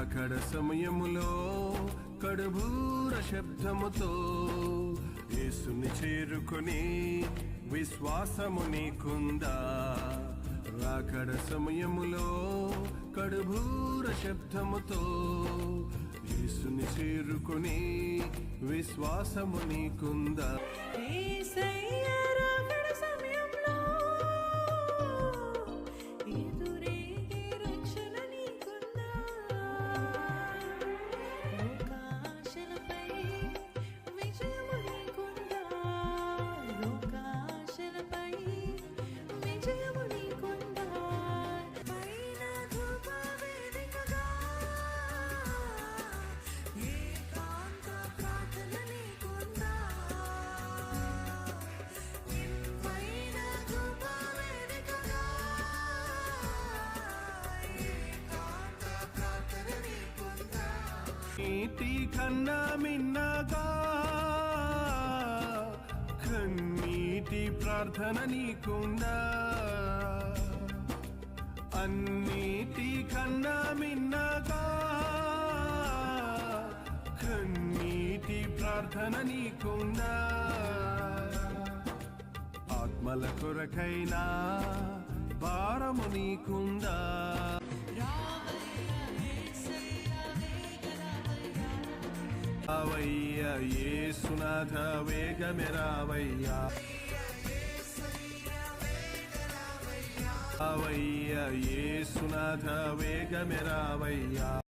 రాకడ సమయములో కడుబూర శబ్దముతో యేసుని చేరుకొని విశ్వాసము నీకుందా? రాకడ సమయములో కడుబూర శబ్దముతో యేసుని చేరుకొని విశ్వాసము నీకుందా? నీటి కన్నా మిన్నగా కన్నీటి ప్రార్థన నీకుండా అన్నిటి కన్నా మిన్నగా కన్నీటి ప్రార్థన నీకుండా ఆత్మల కొరకైనా భారము నీకుందా? రావయ్యా ఏసునాథ వేగమే రావయ్యా. రావయ్యా ఏసునాథ వేగమే రావయ్యా.